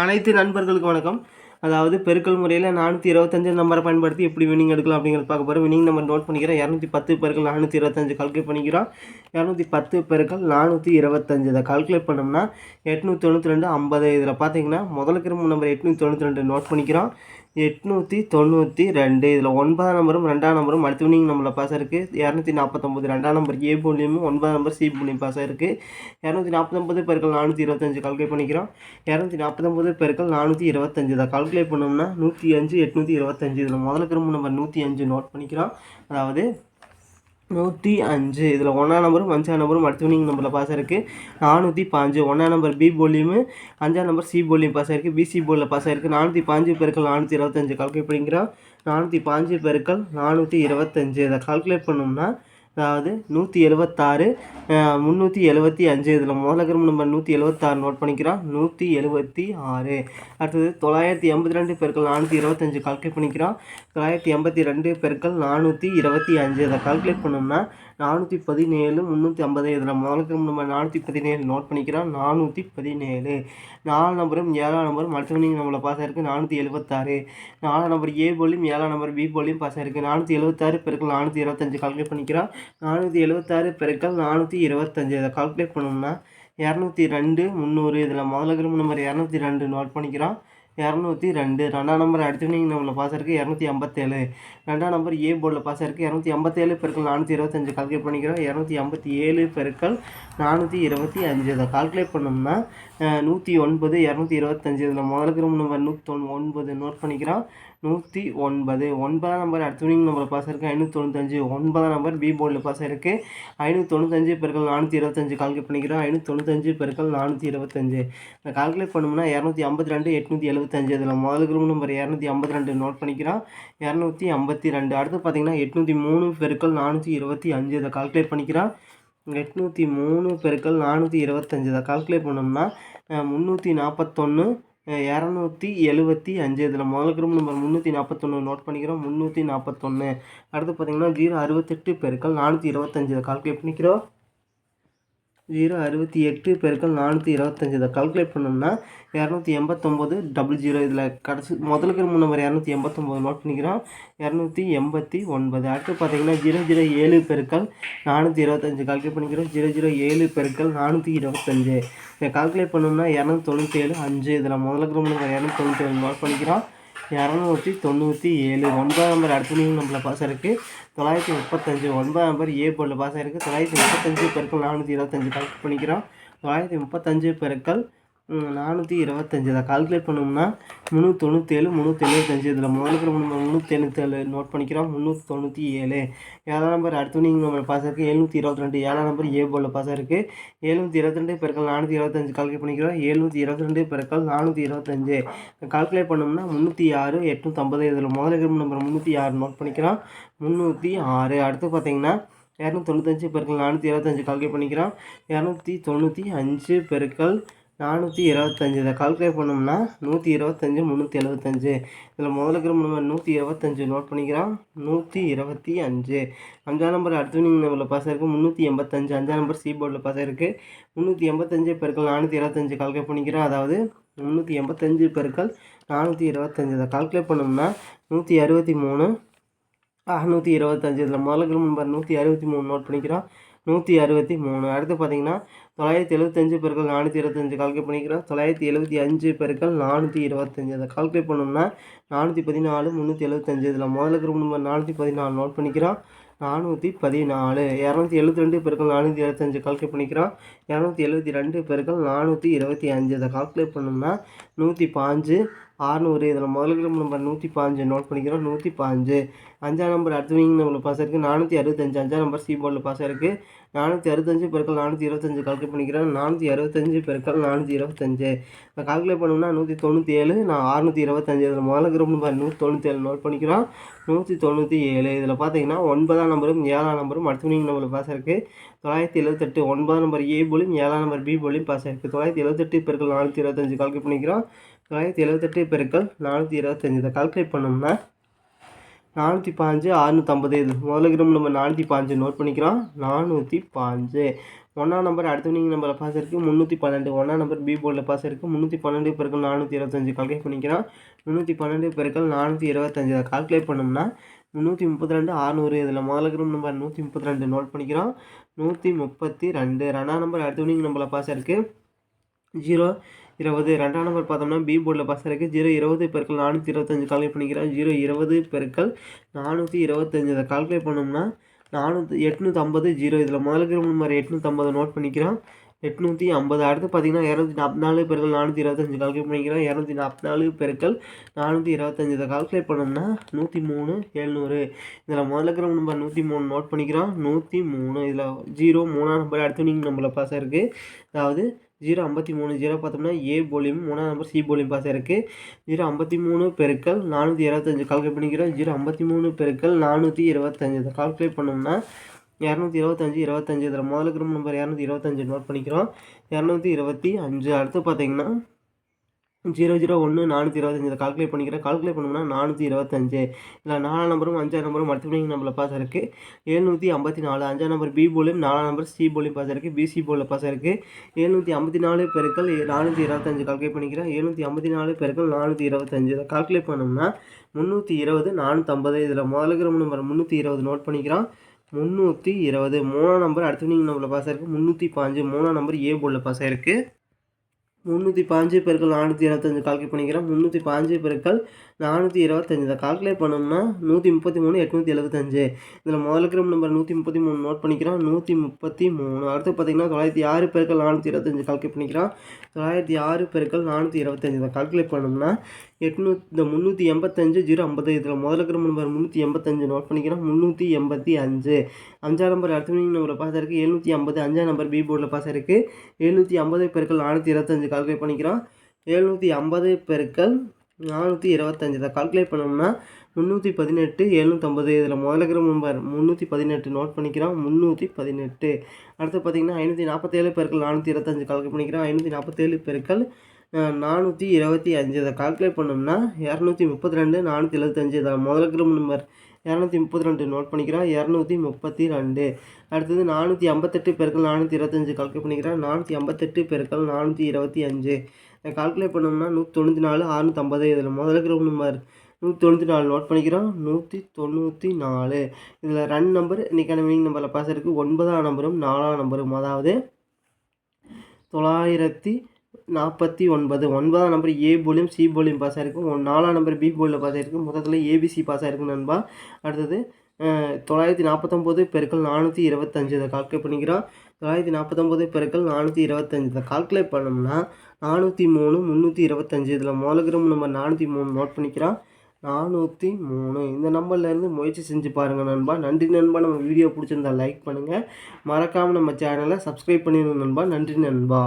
அனைத்து நண்பர்களுக்கு வணக்கம். அதாவது பெருக்கல் முறையில் நானூற்றி இருபத்தஞ்சு நம்பரை பயன்படுத்தி எப்படி வினிங் எடுக்கலாம் அப்படிங்கிறது பார்க்க போகிறோம் வினிங் நம்பர் நோட் பண்ணிக்கிறேன். இரநூத்தி பத்து பெருக்கள் நானூற்றி இருபத்தஞ்சு கால்குலேட் பண்ணிக்கிறோம். இரநூத்தி பத்து பெருக்கள் நானூற்றி இருபத்தஞ்சு. இதை கால்குலேட் பண்ணோம்னா எட்நூற்றி தொண்ணூற்றி ரெண்டு ஐம்பது. இதில் பார்த்தீங்கன்னா முதல் கிரும்பு நம்பர் எட்நூற்றி தொண்ணூற்றி ரெண்டு நோட் பண்ணிக்கிறோம். எட்நூற்றி தொண்ணூற்றி ரெண்டு. இதில் ஒன்பதாம் நம்பரும் ரெண்டாம் நம்பரும் அடுத்த வினிங் நம்மள பாஸ் இருக்குது இரநூத்தி நாற்பத்தொம்பது ரெண்டாம் நம்பர் ஏ புள்ளியும் ஒன்பதாம் நம்பர் சி புள்ளியும் பாஸ் இருக்குது இரநூத்தி நாற்பத்தொம்பது பெருக்கள் நானூற்றி இருபத்தஞ்சு கால்குலேட் பண்ணிக்கிறோம். இரநூத்தி நாற்பத்தொம்பது பெருக்கள் நானூற்றி இருபத்தஞ்சு இதை கால்குலேட் பண்ணோம்னா நூற்றி அஞ்சு எட்நூற்றி இருபத்தஞ்சு. இதில் முதல்ல கிரும்பு நம்பர் நூற்றி அஞ்சு நோட் பண்ணிக்கிறோம். அதாவது நூற்றி அஞ்சு. இதில் ஒன்றாம் நம்பரும் அஞ்சாம் நம்பரும் அடுத்த வினிங் நம்பரில் பாஸ் இருக்குது நானூற்றி பாஞ்சு. ஒன்றாம் நம்பர் பி போலியும் அஞ்சாம் நம்பர் சி போலியும் பாஸ் ஆயிருக்கு. பிசி போலில் பாஸ் ஆயிருக்கு. நானூற்றி பாஞ்சு பெருக்கள் நானூற்றி இருபத்தஞ்சு. கால்குலேட் பண்ணிக்கிறோம். நானூற்றி பாஞ்சு பெருக்கள் நானூற்றி இருபத்தஞ்சு. இதை கால்குலேட் பண்ணோம்னா அதாவது நூற்றி எழுபத்தாறு முந்நூற்றி எழுபத்தி அஞ்சு. இதில் முதல்ல நம்பர் நூற்றி எழுபத்தாறு நோட் பண்ணிக்கிறோம். நூற்றி எழுபத்தி ஆறு. அடுத்தது தொள்ளாயிரத்தி எண்பத்தி ரெண்டு பெருக்கள் நானூற்றி இருபத்தஞ்சு கால்குலேட் பண்ணிக்கிறோம். தொள்ளாயிரத்தி எண்பத்தி ரெண்டு பெருக்கள் நானூற்றி இருபத்தி அஞ்சு. இதை கால்குலேட் பண்ணோம்னா நானூற்றி பதினேழு முந்நூற்றி ஐம்பது இதில் முதலுக்கு நம்ம நம்பர் நானூற்றி பதினேழு நோட் பண்ணிக்கிறோம் நானூற்றி பதினேழு. நாலு நம்பரும் ஏழாம் நம்பரும் அடுத்த நம்மளை பாஸ் ஆயிருக்கு. நானூற்றி எழுபத்தாறு நாலாம் நம்பர் ஏ போலியும் ஏழாம் நம்பர் பி போலியும் பாஸ் ஆயிருக்கு. நானூற்றி எழுபத்தாறு பெருக்கள் நானூற்றி இருபத்தஞ்சு கால்குலேட் பண்ணிக்கிறோம் நானூற்றி எழுபத்தாறு பெருக்கள் நானூற்றி இருபத்தஞ்சு. இதை கால்குலேட் பண்ணோம்னா இரநூத்தி ரெண்டு முந்நூறு. இதில் முதல்ல கிரும்பு நம்பர் இரநூத்தி ரெண்டு நோட் பண்ணிக்கிறோம் இரநூத்தி ரெண்டு. ரெண்டாம் நம்பர் அடுத்த நீங்கள் நம்மளை பாஸ் இருக்குது இரநூத்தி ஐம்பத்தேழு. ரெண்டாம் நம்பர் ஏ போர்டில் பாஸ் இருக்குது இரநூத்தி ஐம்பத்தேழு பெருக்கள் நானூற்றி இருபத்தஞ்சு. கால்குலேட் பண்ணிக்கிறோம். இரநூத்தி ஐம்பத்தி ஏழு பெருக்கள் நானூற்றி இருபத்தி அஞ்சு. இதை கால்குலேட் பண்ணோம்னா நூற்றி ஒன்பது இரநூத்தி இருபத்தஞ்சு. இதில் முதலுக்கு ரொம்ப நம்பர் நூற்றி ஒன்பது நோட் பண்ணிக்கிறோம். நூற்றி ஒன்பது. ஒன்பதாம் நம்பர் அடுத்த நம்பர் பாஸ் இருக்குது ஐநூற்றி தொண்ணூத்தஞ்சு. ஒன்பதாம் நம்பர் பி போர்டில் பாஸ் இருக்குது ஐநூற்றி தொண்ணூத்தஞ்சு பெருக்கள் நானூற்றி இருபத்தஞ்சு. கால்குலேட் பண்ணிக்கிறோம். ஐநூற்றி தொண்ணூத்தஞ்சு பெருக்கள் நானூற்றி இருபத்தஞ்சு. இந்த கால்குலேட் பண்ணோம்னா இரநூத்தி ஐம்பத்தி ரெண்டு எட்நூற்றி எழுபத்தஞ்சு அதில் முதல் குரூப் நம்பர் இரநூத்தி ஐம்பத்தி ரெண்டு நோட் பண்ணிக்கிறோம் இரநூத்தி ஐம்பத்தி ரெண்டு. அடுத்து பார்த்தீங்கன்னா எட்நூற்றி மூணு பெருக்கள் நானூற்றி இருபத்தி அஞ்சு இதை கால்குலேட் பண்ணிக்கிறோம் எட்நூற்றி மூணு பெருக்கள் நானூற்றி இருபத்தஞ்சு இதை கால்குலேட் பண்ணோம்னா முந்நூற்றி நாற்பத்தொன்று இரநூத்தி எழுபத்தி அஞ்சு. இதில் முதல் குரூப் நம்பர் முந்நூற்றி நாற்பத்தொன்று நோட் பண்ணிக்கிறோம். முந்நூற்றி நாற்பத்தொன்று அடுத்து பார்த்தீங்கன்னா ஜீரோ அறுபத்தெட்டு பெருக்கள் நானூற்றி இருபத்தஞ்சு இதை கால்குலேட் பண்ணிக்கிறோம். ஜீரோ அறுபத்தி எட்டு பெருக்கள் நானூற்றி இருபத்தஞ்சி. இதை கால்குலேட் பண்ணோம்னா இரநூத்தி எண்பத்தொம்போது டபுள் ஜீரோ இதில் கடைசி முதல்ல கிரும்பு நம்பர் இரநூத்தி எண்பத்தொம்போது நோட் பண்ணிக்கிறோம். இரநூத்தி எண்பத்தி ஒன்பது அடுத்து பார்த்தீங்கன்னா ஜீரோ ஜீரோ ஏழு பெருக்கள் நானூற்றி இருபத்தஞ்சி. கால்குலேட் பண்ணிக்கிறோம். ஜீரோ ஜீரோ ஏழு பெருக்கள் நானூற்றி இருபத்தஞ்சு. இதை கால்குலேட் பண்ணோம்னா இரநூத்தி தொண்ணூற்றி ஏழு அஞ்சு. இதில் முதல்ல கிரும்பு நம்பர் இரநூத்தி தொண்ணூற்றி ஏழு நோட் பண்ணிக்கிறோம். இரநூத்தி தொண்ணூற்றி ஏழு. ஒன்பதாம் நம்பர் அடுத்தனையும் நம்மள பாஸ் இருக்குது தொள்ளாயிரத்தி முப்பத்தஞ்சு. ஒன்பதாம் நம்பர் ஏ போர்டில் பாஸ் இருக்குது தொள்ளாயிரத்தி முப்பத்தஞ்சு பெருக்கள் நானூற்றி இருபத்தஞ்சு. கலெக்ட் பண்ணிக்கிறோம். தொள்ளாயிரத்தி முப்பத்தஞ்சு பெருக்கள் நானூற்றி இருபத்தஞ்சி. இதை கால்குலேட் பண்ணோம்னா முந்நூற்றி தொண்ணூற்றேழு முந்நூற்றி எழுபத்தஞ்சு இதில் முதல்ல நம்ம முந்நூற்றி எழுபத்தேழு நோட் பண்ணிக்கிறோம். முந்நூற்றி தொண்ணூற்றி ஏழு ஏழாம் நம்பர் அடுத்து நீங்கள் நம்ம பாஸ் இருக்குது எழுநூற்றி இருபத்தி ரெண்டு. ஏழாம் நம்பர் ஏ போல் பாஸ் இருக்குது எழுநூற்றி இருபத்தி ரெண்டு பெருக்கள் நானூற்றி இருபத்தஞ்சு. கால்குலேட் பண்ணிக்கிறோம். எழுநூற்றி இருபத்தி ரெண்டு பெருக்கள் நானூற்றி இருபத்தஞ்சு. கால்குலேட் பண்ணோம்னா முந்நூற்றி ஆறு எட்நூற்றம்பது இதில் முதல்ல நம்பர் முந்நூற்றி ஆறு நோட் பண்ணிக்கிறோம். முந்நூற்றி ஆறு. அடுத்து பார்த்தீங்கன்னா இரநூத்தி தொண்ணூத்தஞ்சு பெருக்கள் நானூற்றி இருபத்தஞ்சு கால்குலேட் பண்ணிக்கிறோம். இரநூத்தி தொண்ணூற்றி அஞ்சு பெருக்கள் நானூற்றி இருபத்தஞ்சி. இதை கால்குலேட் பண்ணோம்னா நூற்றி இருபத்தஞ்சி முந்நூற்றி எழுபத்தஞ்சு. இதில் முதல்ல இருக்கிற நம்பர் நூற்றி இருபத்தஞ்சு நோட் பண்ணிக்கிறோம். நூற்றி இருபத்தி அஞ்சு. அஞ்சாம் நம்பர் அடுத்த நம்பரில் பாஸ் ஆயிருக்கு. முந்நூற்றி எண்பத்தஞ்சு. அஞ்சாம் நம்பர் சி போர்டில் பாஸ் ஆயிருக்கு. முந்நூற்றி எண்பத்தஞ்சு பெருக்கள் நானூற்றி இருபத்தஞ்சு கால்குலேட் பண்ணிக்கிறோம். அதாவது முந்நூற்றி எண்பத்தஞ்சு பெருக்கள் நானூற்றி இருபத்தஞ்சு. இதை கால்குலேட் பண்ணோம்னா நூற்றி அறுபத்தி மூணு. அறநூற்றி இருபத்தஞ்சு. இதில் முதல்ல கிரும்பு நம்பர் நூற்றி அறுபத்தி மூணு நோட் பண்ணிக்கிறோம். நூற்றி அறுபத்தி மூணு. அடுத்து பார்த்தீங்கன்னா தொள்ளாயிரத்தி எழுபத்தஞ்சு பெருக்கள் நானூற்றி இருபத்தஞ்சு கால்குலேட் பண்ணிக்கிறோம். தொள்ளாயிரத்தி எழுபத்தி அஞ்சு பெருக்கள் நானூற்றி இருபத்தஞ்சு. அதை கால்குலேட் பண்ணோம்னா நானூற்றி பதினாலு முந்நூற்றி எழுபத்தஞ்சு இதில் முதல்ல குரூப் நம்பர் நானூற்றி பதினாலு நோட் பண்ணிக்கிறோம். நானூற்றி பதினாலு. இரநூத்தி எழுபத்தி ரெண்டு பெருக்கள் நானூற்றி இருபத்தஞ்சு கால்குலேட் பண்ணிக்கிறோம். இரநூத்தி எழுபத்தி ரெண்டு பெருக்கள் நானூற்றி இருபத்தி அஞ்சு. இதை கால்குலேட் பண்ணோம்னா நூற்றி பாஞ்சு. ஆறுநூறு இதில் முதல் நம்ம நம்பர் நூற்றி பாஞ்சு நோட் பண்ணிக்கிறோம் நூற்றி பாஞ்சு அஞ்சாம் நம்பர் அடுத்த நம்மளுக்கு பாஸ் இருக்குது நானூற்றி அறுபத்தஞ்சு. அஞ்சாம் நம்பர் சி போர்டில் பாஸ் இருக்குது நானூற்றி அறுபத்தஞ்சு பெருக்கள் நானூற்றி இருபத்தஞ்சு கால்குலேட் பண்ணிக்கிறேன் நானூற்றி அறுபத்தஞ்சு பெருக்கள் நானூற்றி இருபத்தஞ்சு. இப்போ கால்குலேட் பண்ணோம்னா நூற்றி தொண்ணூற்றி ஏழு நான் அறுநூற்றி இருபத்தஞ்சு இதில் முதல் கிராம் நம்பர் நூற்றி தொண்ணூற்றி ஏழு நோட் பண்ணிக்கிறோம். நூற்றி தொண்ணூற்றி ஏழு இதில் பார்த்தீங்கன்னா ஒன்பதாம் நம்பரும் ஏழாம் நம்பரும் அடுத்த நம்மளுக்கு பாஸ் இருக்குது தொள்ளாயிரத்தி எழுபத்தெட்டு ஒன்பதாம் நம்பர் ஏ போலியும் ஏழாம் நம்பர் பி போலியும் பாஸ் இருக்குது தொள்ளாயிரத்தி எழுபத்தெட்டு பெருக்கள் நானூற்றி இருபத்தஞ்சு கால்குலேட் பண்ணிக்கிறோம். தொள்ளாயிரத்தி எழுபத்தெட்டு பெருக்கள் நானூற்றி இருபத்தஞ்சி. இதை கால்குலேட் பண்ணோம்னா நானூற்றி பாஞ்சு அறுநூற்றம்பது இது முதல்ல கிராம் நம்ம நானூற்றி பாஞ்சு நோட் பண்ணிக்கிறோம். நானூற்றி பாஞ்சு. ஒன்றாம் நம்பர் அடுத்த நீங்கள் நம்பரில் பாஸ் இருக்குது முந்நூற்றி பன்னெண்டு. ஒன்றாம் நம்பர் பி போர்டில் பாஸ் இருக்குது முந்நூற்றி பன்னெண்டு பெருக்கள் நானூற்றி இருபத்தஞ்சு. கால்குலேட் பண்ணிக்கிறோம். முந்நூற்றி பன்னெண்டு பெருக்கள் நானூற்றி இருபத்தஞ்சு. அதை கால்குலேட் பண்ணோம்னா முந்நூற்றி முப்பத்தி ரெண்டு ஆறுநூறு இதில் முதல்ல இருக்கிற நம்பர் நூற்றி முப்பத்தி ரெண்டு நோட் பண்ணிக்கிறோம். நூற்றி முப்பத்தி ரெண்டு. ரெண்டாம் நம்பர் அடுத்த நீங்கள் நம்பரில் பாஸ் இருக்குது ஜீரோ இருபது. ரெண்டாம் நம்பர் பார்த்தோம்னா பி போர்டில் பாஸ் இருக்குது ஜீரோ இருபது பெருக்கள் நானூற்றி இருபத்தஞ்சு கால்குலேட் பண்ணிக்கிறோம் ஜீரோ இருபது பெருக்கள் நானூற்றி இருபத்தஞ்சு. அதை கால்குலேட் பண்ணோம்னா நானூற்றி எட்நூற்றி ஐம்பது ஜீரோ. இதில் முதல்ல இருக்கிற நம்பர் எட்நூற்றம்பது நோட் பண்ணிக்கிறோம் எட்நூற்றி ஐம்பது. அடுத்து பார்த்தீங்கன்னா இரநூத்தி நாற்பத்தி நாலு பெருக்கள் நானூற்றி இருபத்தஞ்சு கால்குலேட் பண்ணிக்கிறோம் இரநூத்தி நாற்பத்தி நாலு பெருக்கள் நானூற்றி இருபத்தஞ்சு. இதை கால்குலேட் பண்ணோம்னா நூற்றி மூணு எழுநூறு. இதில் முதல்ல இருக்கிற நம்பர் நூற்றி மூணு நோட் பண்ணிக்கிறோம் நூற்றி மூணு. இதில் ஜீரோ மூணாம் நம்பர் அடுத்து நீங்கள் நம்மள பாஸ் இருக்குது அதாவது ஜீரோ ஐம்பத்தி மூணு ஜீரோ பார்த்தோம்னா ஏ போலியும் மூணாவது நம்பர் சி போலியும் பாஸ் இருக்குது ஜீரோ ஐம்பத்தி மூணு பெருக்கள் நானூற்றி இருபத்தஞ்சு. கால்குலேட் பண்ணிக்கிறோம். ஜீரோ ஐம்பத்தி மூணு பெருக்கள் நானூற்றி இருபத்தஞ்சு. இதை கால்குலேட் பண்ணோம்னா இரநூத்தி இருபத்தஞ்சி இருபத்தஞ்சி. இதில் முதல்ல இருக்கிற நம்பர் இரநூத்தி இருபத்தஞ்சி நோட் பண்ணிக்கிறோம். இரநூத்தி இருபத்தி அஞ்சு. அடுத்து பார்த்தீங்கன்னா ஜீரோ ஜீரோ ஒன்று நானூற்றி இருபத்தஞ்சி இதை கால்குலேட் பண்ணிக்கிறேன். கால்குலேட் பண்ணோம்னா நானூற்றி இருபத்தஞ்சு. இல்லை நாலாம் நம்பரும் அஞ்சாம் நம்பரும் மல்டிப்ளிங் நம்பரில் பாஸ் இருக்குது எழுநூற்றி ஐம்பத்தி நாலு அஞ்சாம் நம்பர் பி போலையும் நாலாம் நம்பர் சி போலையும் பாஸ் இருக்குது பிசி போலில் பாஸ் இருக்குது எழுநூற்றி ஐம்பத்தி நாலு பெருக்கள் நானூற்றி இருபத்தஞ்சு கால்குலேட் பண்ணிக்கிறேன். எழுநூற்றி ஐம்பத்தி நாலு பெருக்கள் நானூற்றி இருபத்தஞ்சு. இதை கால்குலேட் பண்ணோம்னா முந்நூற்றி இருபது நானூற்றம்பது இதில் முதல்ல இருக்கிற நம்பர் முந்நூற்றி இருபது நோட் பண்ணிக்கிறோம். முந்நூற்றி இருபது. மூணாம் நம்பர் அடுத்த நீங்கள் நம்பரில் பாஸ் ஆயிருக்கு முந்நூற்றி பாஞ்சு மூணாம் நம்பர் ஏ போர்டில் பாஸ் ஆயிருக்கு. முந்நூற்றி பாஞ்சு பெருக்கள் நானூற்றி இருபத்தஞ்சு கால்குலேட் பண்ணிக்கிறேன் முந்நூற்றி பாஞ்சு பெருக்கள் நானூற்றி இருபத்தஞ்சி. இதை கால்குலேட் பண்ணோம்னா நூற்றி முப்பத்தி மூணு எட்நூற்றி எழுபத்தஞ்சு. இதில் முதல்ல இருக்கிற நம்பர் நூற்றி முப்பத்தி மூணு நோட் பண்ணிக்கிறோம். நூற்றி முப்பத்தி மூணு. அடுத்து பார்த்திங்கன்னா தொள்ளாயிரத்தி ஆறு பெருக்கள் நானூற்றி இருபத்தஞ்சு கால்குலேட் பண்ணிக்கிறோம். தொள்ளாயிரத்தி ஆறு பெருக்கள் நானூற்றி இருபத்தஞ்சி. இதை கால்குலேட் பண்ணோம்னா எட்நூத்தி இந்த முந்நூற்றி எண்பத்தஞ்சு ஜீரோ ஐம்பது. இதில் முதல்ல இருக்கிற நம்பர் முந்நூற்றி எண்பத்தஞ்சு நோட் பண்ணிக்கிறோம். முந்நூற்றி எண்பத்தி அஞ்சு. அஞ்சாம் நம்பர் அடுத்த நம்பர் பாஸ் இருக்குது எழுநூற்றி ஐம்பது. அஞ்சாம் நம்பர் பி போர்டில் பாஸ் இருக்குது எழுநூற்றி ஐம்பது பெருக்கள் நானூற்றி இருபத்தஞ்சு கால்குலேட் பண்ணிக்கிறோம். எழுநூற்றி ஐம்பது பெருக்கள் நானூற்றி இருபத்தஞ்சி இதை கால்குலேட் பண்ணோம்னா முந்நூற்றி பதினெட்டு எழுநூற்றம்பது இதில் முதல்ல இருக்கிற நம்பர் முந்நூற்றி பதினெட்டு நோட் பண்ணிக்கிறோம். முந்நூற்றி பதினெட்டு. அடுத்து பார்த்திங்கன்னா ஐநூற்றி நாற்பத்தேழு பெருக்கள் நானூற்றி இருபத்தஞ்சு கால்குலேட் பண்ணிக்கிறோம். ஐநூற்றி நாற்பத்தேழு பெருக்கள் நானூற்றி இருபத்தி அஞ்சு இதை கால்குலேட் பண்ணோம்னா இரநூத்தி முப்பத்தி ரெண்டு நானூற்றி எழுபத்தஞ்சு இதில் முதல்ல இருக்கிற நம்பர் இரநூத்தி முப்பத்தி ரெண்டு நோட் பண்ணிக்கிறோம் இரநூத்தி முப்பத்தி ரெண்டு. அடுத்தது நானூற்றி ஐம்பத்தெட்டு பெருக்கள் நானூற்றி இருபத்தஞ்சு கால்குலேட் பண்ணிக்கிறான் நானூற்றி ஐம்பத்தெட்டு பெருக்கள் நானூற்றி இருபத்தி அஞ்சு. கால்குலேட் பண்ணோம்னா நூற்றி தொண்ணூற்றி நாலு அறுநூற்றம்பது இதில் முதல்ல இருக்கிற நம்பர் நூற்றி தொண்ணூற்றி நாலு நோட் பண்ணிக்கிறோம் நூற்றி தொண்ணூற்றி நாலு. இதில் ரன் நம்பர் இன்றைக்கான மீனிங் நம்பரில் பாஸ் இருக்குது ஒன்பதாம் நம்பரும் நாலாம் நம்பரும் அதாவது தொள்ளாயிரத்தி நாற்பத்தி ஒன்பது. ஒன்பதாம் நம்பர் ஏ போலியும் சி போலியும் பாஸ் ஆகிருக்கும் நாலாம் நம்பர் பி போலியில் பாஸ் ஆகிருக்கும் மொத்தத்தில் ஏபிசி பாஸ் ஆகிருக்கும் நண்பா. அடுத்தது தொள்ளாயிரத்தி நாற்பத்தொம்போது பெருக்கள் நானூற்றி இருபத்தஞ்சு. இதை கால்குலேட் பண்ணிக்கிறோம். தொள்ளாயிரத்தி நாற்பத்தொம்போது பெருக்கள் நானூற்றி இருபத்தஞ்சு. இதை கால்குலேட் பண்ணோம்னா நானூற்றி மூணு முந்நூற்றி இருபத்தஞ்சு. இதில் மோலகிரம் நம்பர் நானூற்றி மூணு நோட் பண்ணிக்கிறோம். நானூற்றி மூணு. இந்த நம்பர்லேருந்து முயற்சி செஞ்சு பாருங்கள் நண்பா. நன்றி நண்பா. நம்ம வீடியோ பிடிச்சிருந்தா லைக் பண்ணுங்கள் மறக்காமல் நம்ம சேனலை சப்ஸ்கிரைப் பண்ணிடுங்க நண்பா. நன்றி நண்பா.